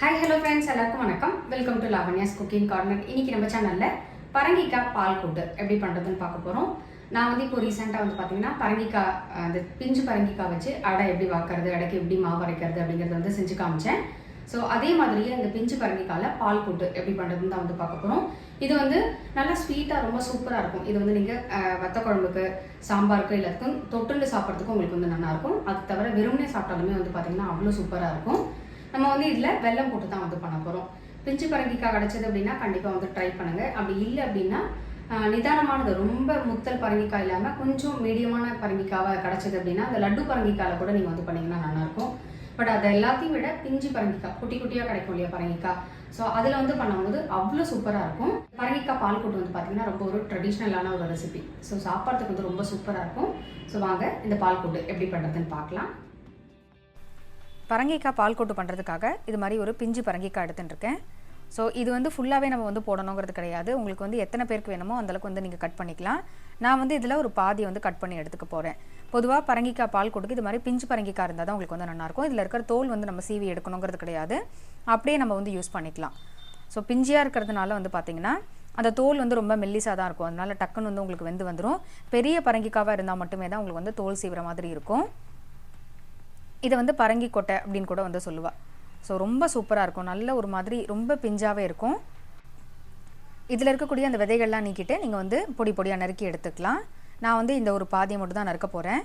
Hi hello friends எல்லாருக்கும் வணக்கம். Welcome to Lavanya's cooking corner இன்னைக்கு நம்ம சேனலில் பரங்கிக்காய் பால் கூட்டு எப்படி பண்ணுறதுன்னு பார்க்க போகிறோம் நான் வந்து இப்போ ரீசெண்டாக வந்து பார்த்தீங்கன்னா பரங்கிக்காய் அந்த பிஞ்சு பரங்கிக்காய் வச்சு அடை எப்படி வாக்குறது அடைக்கு எப்படி மாவு அரைக்கிறது அப்படிங்கிறத வந்து செஞ்சு காமிச்சேன். ஸோ அதே மாதிரியே இந்த பிஞ்சு பரங்கிக்காயில் பால் கூட்டு எப்படி பண்ணுறதுன்னு தான் வந்து பார்க்க போகிறோம் இது வந்து நல்லா ஸ்வீட்டாக ரொம்ப சூப்பராக இருக்கும். இது வந்து நீங்கள் வத்த குழம்புக்கு சாம்பாருக்கு எல்லாத்துக்கும் தொட்டுண்டு சாப்பிட்றதுக்கும் உங்களுக்கு வந்து நல்லாயிருக்கும் அது தவிர வெறுமனே சாப்பிட்டாலுமே வந்து பார்த்தீங்கன்னா அவ்வளோ சூப்பராக இருக்கும். நம்ம வந்து இதில் வெல்லம் போட்டு தான் வந்து பண்ண போகிறோம் பிஞ்சு பரங்கிக்காய் கிடச்சது அப்படின்னா கண்டிப்பாக வந்து ட்ரை பண்ணுங்கள் அப்படி இல்லை அப்படின்னா நிதானமானது ரொம்ப முத்தல் பரங்கிக்காய் இல்லாமல் கொஞ்சம் மீடியமான பரங்கிக்காவை கிடச்சது அப்படின்னா அந்த லட்டு பரங்கிக்காயில் கூட நீங்கள் வந்து பண்ணிங்கன்னா நல்லாயிருக்கும். பட் அதை எல்லாத்தையும் விட பிஞ்சு பரங்கிக்காய் குட்டி குட்டியாக கிடைக்கும் இல்லையா பரங்கிக்காய். ஸோ அதில் வந்து பண்ணும்போது அவ்வளோ சூப்பராக இருக்கும். பரங்கிக்காய் பால் கூட்டு வந்து பார்த்தீங்கன்னா ரொம்ப ஒரு ட்ரெடிஷ்னலான ஒரு ரெசிபி ஸோ சாப்பாடுறதுக்கு வந்து ரொம்ப சூப்பராக இருக்கும். ஸோ வாங்க இந்த பால் கூட்டு எப்படி பண்ணுறதுன்னு பார்க்கலாம் பரங்கிக்காய் பால் கூட்டு பண்ணுறதுக்காக இது மாதிரி ஒரு பிஞ்சு பரங்கிக்காய் எடுத்துட்டுருக்கேன். ஸோ இது வந்து ஃபுல்லாகவே நம்ம வந்து போடணுங்கிறது கிடையாது. உங்களுக்கு வந்து எத்தனை பேருக்கு வேணுமோ அந்தளவுக்கு வந்து நீங்கள் கட் பண்ணிக்கலாம். நான் வந்து இதில் ஒரு பாதி வந்து கட் பண்ணி எடுத்துக்க போகிறேன் பொதுவாக பரங்கிக்காய் பால் கொடுக்கு இது மாதிரி பிஞ்சு பரங்கிக்காய் இருந்தால் தான் உங்களுக்கு வந்து நல்லாயிருக்கும் இதில் இருக்கிற தோல் வந்து நம்ம சீவி எடுக்கணுங்கிறது கிடையாது. அப்படியே நம்ம வந்து யூஸ் பண்ணிக்கலாம். ஸோ பிஞ்சியாக இருக்கிறதுனால வந்து பார்த்திங்கன்னா அந்த தோல் வந்து ரொம்ப மெல்லிசாக தான் இருக்கும். அதனால டக்குன்னு வந்து உங்களுக்கு வெந்து வந்துடும் பெரிய பரங்கிக்காவாக இருந்தால் மட்டுமே தான் உங்களுக்கு வந்து தோல் சீவுற மாதிரி இருக்கும். இதை வந்து பரங்கி கொட்டை அப்படின்னு கூட வந்து சொல்லுவாள் ஸோ ரொம்ப சூப்பராக இருக்கும். நல்ல ஒரு மாதிரி ரொம்ப பிஞ்சாவே இருக்கும். இதில் இருக்கக்கூடிய அந்த விதைகள்லாம் நீக்கிட்டு நீங்கள் வந்து பொடி பொடியாக நறுக்கி எடுத்துக்கலாம். நான் வந்து இந்த ஒரு பாதியை மட்டும் தான் நறுக்க போகிறேன்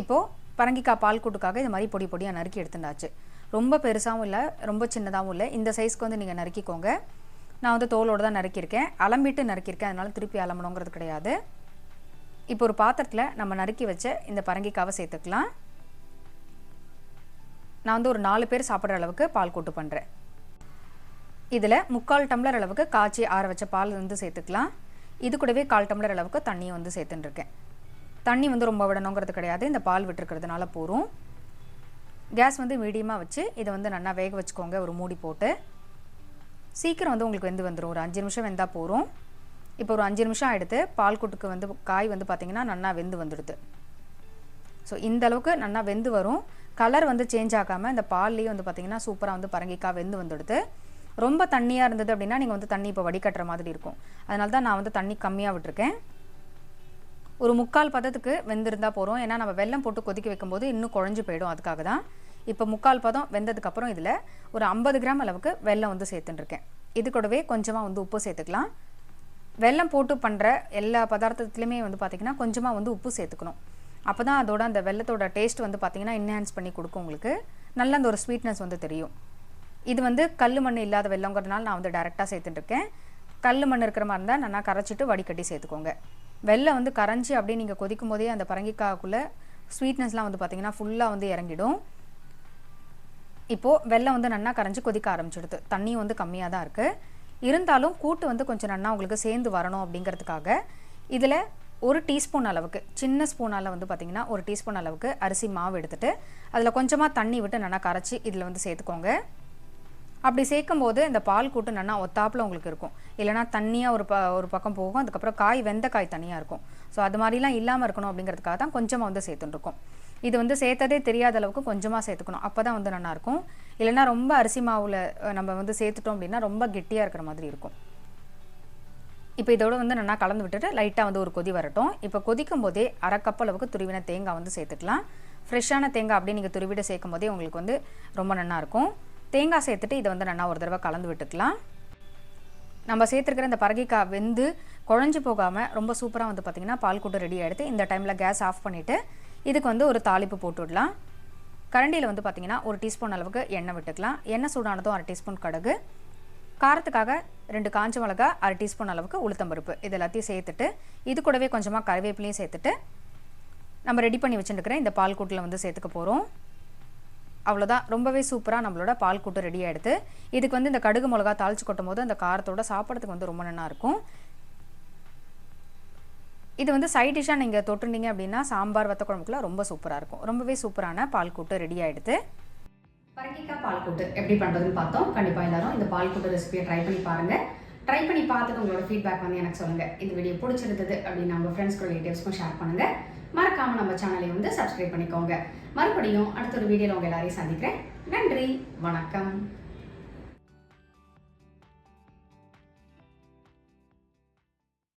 இப்போது பரங்கிக்காய் பால் கூட்டுக்காக இது மாதிரி பொடி பொடியாக நறுக்கி எடுத்துட்டாச்சு. ரொம்ப பெருசாகவும் இல்லை ரொம்ப சின்னதாகவும் இல்லை. இந்த சைஸ்க்கு வந்து நீங்கள் நறுக்கிக்கோங்க. நான் வந்து தோலோடு தான் நறுக்கியிருக்கேன். அலம்பிட்டு நறுக்கியிருக்கேன். அதனால் திருப்பி அலம்பணுங்கிறது கிடையாது. இப்போ ஒரு பாத்திரத்தில் நம்ம நறுக்கி வச்ச இந்த பரங்கிக்காவை சேர்த்துக்கலாம். நான் வந்து ஒரு நாலு பேர் சாப்பிட்ற அளவுக்கு பால் கூட்டு பண்ணுறேன் இதில் முக்கால் டம்ளர் அளவுக்கு காய்ச்சி ஆற வச்ச பால் வந்து சேர்த்துக்கலாம். இது கூடவே கால் டம்ளர் அளவுக்கு தண்ணியை வந்து சேர்த்துட்டுருக்கேன் தண்ணி வந்து ரொம்ப விடணுங்கிறது கிடையாது. இந்த பால் விட்டுருக்கிறதுனால போகும் கேஸ் வந்து மீடியமாக வச்சு இதை வந்து நல்லா வேக வச்சுக்கோங்க. ஒரு மூடி போட்டு. சீக்கிரம் வந்து உங்களுக்கு வெந்து வந்துடும் ஒரு அஞ்சு நிமிஷம் வெந்தால் போகிறோம் இப்போ ஒரு அஞ்சு நிமிஷம் ஆகிடுது பால் கூட்டுக்கு வந்து காய் வந்து பார்த்திங்கன்னா நல்லா வெந்து வந்துடுது. ஸோ இந்த அளவுக்கு நல்லா வெந்து வரும். கலர் வந்து சேஞ்ச் ஆகாமல் இந்த பால்லேயே வந்து பார்த்திங்கன்னா சூப்பராக வந்து பரங்கிக்காய் வெந்து வந்துடுது. ரொம்ப தண்ணியாக இருந்தது அப்படின்னா நீங்கள் வந்து தண்ணி இப்போ வடிகட்டுற மாதிரி இருக்கும். அதனால தான் நான் வந்து தண்ணி கம்மியாக விட்டுருக்கேன். ஒரு முக்கால் பதத்துக்கு வெந்திருந்தால் போகிறோம் ஏன்னா நம்ம வெல்லம் போட்டு கொதிக்க வைக்கும்போது இன்னும் குழஞ்சு போயிடும் அதுக்காக தான். இப்போ முக்கால் பதம் வெந்ததுக்கப்புறம் இதில் ஒரு ஐம்பது கிராம் அளவுக்கு வெல்லம் வந்து சேர்த்துட்டுருக்கேன் இது கூடவே கொஞ்சமாக வந்து உப்பு சேர்த்துக்கலாம். வெல்லம் போட்டு பண்ணுற எல்லா பதார்த்தத்துலையுமே வந்து பார்த்திங்கன்னா கொஞ்சமாக வந்து உப்பு சேர்த்துக்கணும். அப்போ தான் அதோட அந்த வெல்லத்தோட டேஸ்ட் வந்து பார்த்திங்கன்னா என்ஹான்ஸ் பண்ணி கொடுக்கும் உங்களுக்கு. நல்ல அந்த ஒரு ஸ்வீட்னஸ் வந்து தெரியும். இது வந்து கல் மண் இல்லாத வெள்ளங்கிறதுனால நான் வந்து டேரெக்டாக சேர்த்துட்டுருக்கேன் கல் மண் இருக்கிற மாதிரி இருந்தால் நல்லா கரைச்சிட்டு வடிகட்டி சேர்த்துக்கோங்க. வெள்ளம் வந்து கரைஞ்சி அப்படியே நீங்கள் கொதிக்கும் போதே அந்த பரங்கிக்காய்க்குள்ளே ஸ்வீட்னஸ்லாம் வந்து பார்த்திங்கன்னா ஃபுல்லாக வந்து இறங்கிடும். இப்போது வெள்ளம் வந்து நல்லா கரைஞ்சி கொதிக்க ஆரம்பிச்சிடுது. தண்ணியும் வந்து கம்மியாக தான் இருக்குது இருந்தாலும் கூட்டு வந்து கொஞ்சம் நன்னா உங்களுக்கு சேர்ந்து வரணும் அப்படிங்கிறதுக்காக இதில் ஒரு டீஸ்பூன் அளவுக்கு சின்ன ஸ்பூனால் வந்து பார்த்திங்கன்னா ஒரு டீஸ்பூன் அளவுக்கு அரிசி மாவு எடுத்துட்டு அதில் கொஞ்சமாக தண்ணி விட்டு நல்லா கரைச்சி இதில் வந்து சேர்த்துக்கோங்க. அப்படி சேர்க்கும் போது இந்த பால் கூட்டு நல்லா ஒத்தாப்பில் உங்களுக்கு இருக்கும். இல்லைனா தண்ணியாக ஒரு ப ஒரு பக்கம் போகும். அதுக்கப்புறம் காய் வெந்த காய் தனியாக இருக்கும். ஸோ அது மாதிரிலாம் இல்லாமல் இருக்கணும் அப்படிங்கிறதுக்காக தான் கொஞ்சமாக வந்து சேர்த்துட்டுருக்கோம் இது வந்து சேர்த்ததே தெரியாத அளவுக்கு கொஞ்சமாக சேர்த்துக்கணும். அப்போ தான் வந்து நல்லாயிருக்கும் இல்லைனா ரொம்ப அரிசி மாவில் நம்ம வந்து சேர்த்துட்டோம் அப்படின்னா ரொம்ப கெட்டியாக இருக்கிற மாதிரி இருக்கும். இப்போ இதோட வந்து நல்லா கலந்து விட்டுட்டு லைட்டாக வந்து ஒரு கொதி வரட்டும். இப்போ கொதிக்கும் போதே அரை கப் அளவுக்கு துருவின தேங்காய் வந்து சேர்த்துக்கலாம். ஃப்ரெஷ்ஷான தேங்காய் அப்படியே நீங்கள் துருவிட சேர்க்கும் போதே உங்களுக்கு வந்து ரொம்ப நல்லாயிருக்கும் இருக்கும். தேங்காய் சேர்த்துட்டு இதை வந்து நல்லா ஒரு தடவை கலந்து விட்டுக்கலாம். நம்ம சேர்த்துருக்கிற இந்த பரகிக்காய் வெந்து குழஞ்சி போகாமல் ரொம்ப சூப்பராக வந்து பார்த்திங்கன்னா பால் கூட்டு ரெடி ஆகிடுது இந்த டைமில் கேஸ் ஆஃப் பண்ணிவிட்டு இதுக்கு வந்து ஒரு தாளிப்பு போட்டு விடலாம். கரண்டியில் வந்து பார்த்திங்கன்னா ஒரு டீஸ்பூன் அளவுக்கு எண்ணெய் விட்டுக்கலாம். எண்ணெய் சூடானதும் அரை டீஸ்பூன் கடுகு. காரத்துக்காக ரெண்டு காஞ்ச மிளகா அரை டீஸ்பூன் அளவுக்கு உளுத்தம்பருப்பு இது எல்லாத்தையும் சேர்த்துட்டு இது கூடவே கொஞ்சமாக கருவேப்பிலையும் சேர்த்துட்டு நம்ம ரெடி பண்ணி வச்சுருக்கிற இந்த பால் கூட்டில் வந்து சேர்த்துக்க போகிறோம் அவ்வளோதான் ரொம்பவே சூப்பராக நம்மளோட பால் கூட்டு ரெடி ஆகிடுது இதுக்கு வந்து இந்த கடுகு மிளகா தாளிச்சு கொட்டும் போது அந்த காரத்தோட சாப்பிட்றதுக்கு வந்து ரொம்ப நல்லா இருக்கும். இது வந்து சைட் டிஷ்ஷாக நீங்கள் தொட்டுருந்தீங்க அப்படின்னா சாம்பார் வத்த குழம்புக்குலாம் ரொம்ப சூப்பராக இருக்கும். ரொம்பவே சூப்பரான பால் கூட்டு ரெடி ஆகிடுது பரங்கிக்காய் பால் கூட்டு எப்படி பண்ணுறதுன்னு பார்த்தோம். கண்டிப்பாக எல்லாரும் இந்த பால் கூட்டு ரெசிபியை ட்ரை பண்ணி பாருங்கள் ட்ரை பண்ணி பார்த்துட்டு உங்களோட ஃபீட்பேக் வந்து எனக்கு சொல்லுங்கள் இந்த வீடியோ பிடிச்சிருந்தது அப்படின்னு நம்ம ஃப்ரெண்ட்ஸ்க்கும் ரிலேட்டிவ்ஸ்க்கும் ஷேர் பண்ணுங்கள் மறக்காமல் நம்ம சேனலை வந்து சப்ஸ்கிரைப் பண்ணிக்கோங்க. மறுபடியும் அடுத்த ஒரு வீடியோவில் உங்கள் எல்லாரையும் சந்திக்கிறேன். நன்றி. வணக்கம்.